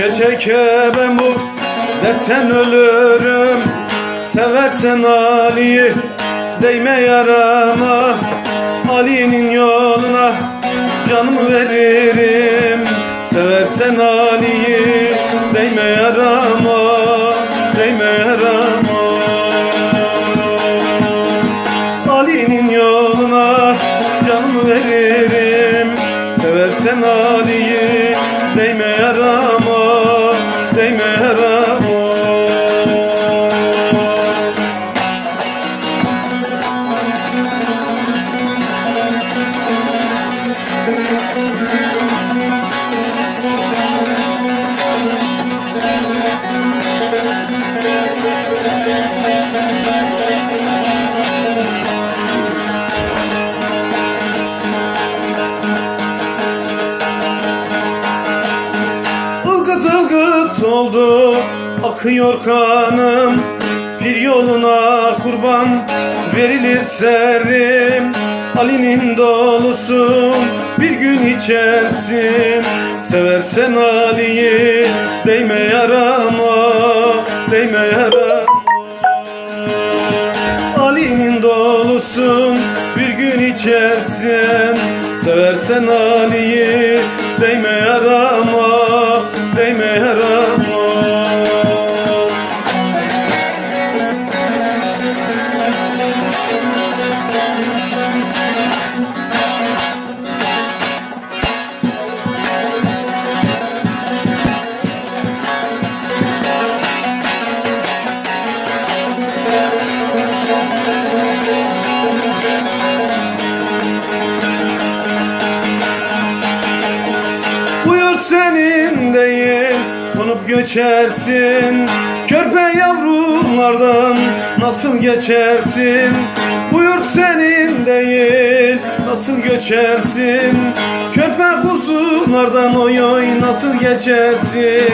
Çeke çeke ben bu dertten ölürüm. Seversen Ali'yi değme yarama. Ali'nin yoluna canımı veririm. Seversen Ali'yi değme yarama Değme yarama. Ali'nin yoluna canımı veririm. Seversen Ali'yi oldu akıyor kanım. Bir yoluna kurban verilir serim Ali'nin dolusun bir gün içersin. Seversen Ali'yi değme yarama Değme yarama. Ali'nin dolusun bir gün içersin. Seversen Ali'yi değme senin değil Konup göçersin Körpe yavrulardan Nasıl geçersin? Bu yurt senin değil. Nasıl göçersin? Körpe kuzulardan Oy oy nasıl geçersin?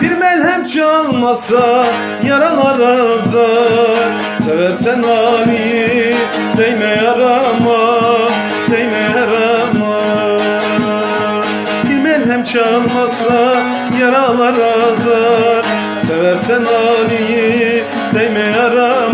Bir melhem çalmasa Yaralar azar. Seversen Ali Değme çalmasa yaralar azar. Seversen Ali'yi değme yarama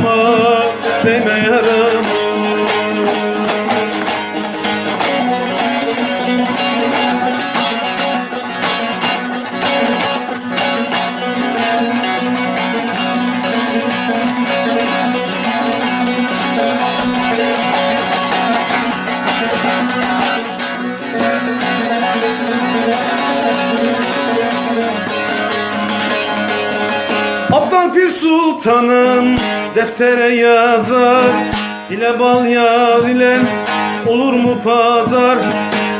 Pir Sultan'ın deftere yazar. İle bal yar ile olur mu pazar?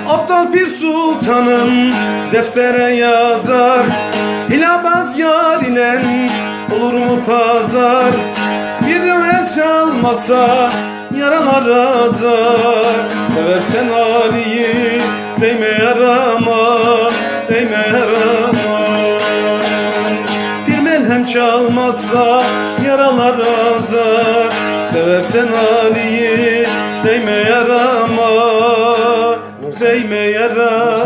Abdal Pir Sultan'ın deftere yazar. Hilabaz yar ile olur mu pazar? Bir el çalmasa yaralar azar Seversen Ali'yi değme yarama Değme yarama çalmazsa yaralar azar. Seversen Ali'yi değme yarama Değme yarama